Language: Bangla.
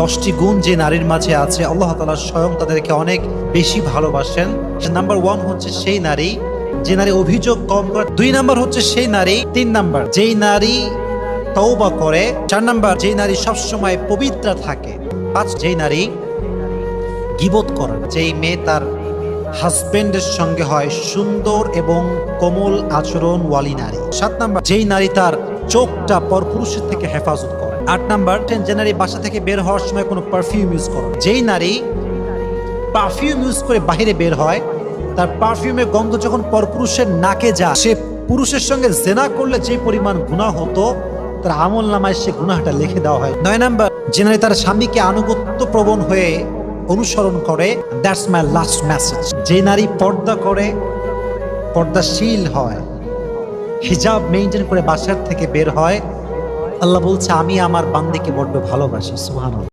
দশটি গুণ যে নারীর মাঝে আছে, আল্লাহ তালা স্বয়ং তাদেরকে অনেক বেশি ভালোবাসেন। নাম্বার ওয়ান হচ্ছে সেই নারী, যে নারী অভিযোগ কম করে। দুই নাম্বার হচ্ছে সেই নারী, তিন নাম্বার, যেই নারী তওবা করে। চার নাম্বার, যেই নারী সবসময় পবিত্র থাকে। পাঁচ, যেই নারী গিবোধ করেন যেই মেয়ে তার হাজবেন্ডের সঙ্গে হয়, সুন্দর এবং কোমল আচরণ ওয়ালি নারী। সাত নাম্বার, যেই নারী তার চোখটা পরপুরুষের থেকে হেফাজত করে। আট নাম্বার নারী বাসা থেকে বের হওয়ার সময় কোনো পারফিউম ইউজ করে। যেই নারী পারফিউম ইউজ করে বাইরে বের হয়, তার পারফিউমের গন্ধ যখন পরপুরুষের নাকে যায়, সে পুরুষের সঙ্গে জেনা করলে যে পরিমাণ গুনাহ হতো, তার আমল নামায় সে গুনাহটা লিখে দেওয়া হয় নয় নাম্বার, যে নারী তার স্বামীকে আনুগত্য প্রবণ হয়ে অনুসরণ করে দ্যাটস মাই লাস্ট মেসেজ যে নারী পর্দা করে, পর্দাশীল হয়, হিজাব মেনটেন করে বাসার থেকে বের হয় আল্লাহ বলছে আমি আমার বান্দিকে বড্ড ভালোবাসি সুহান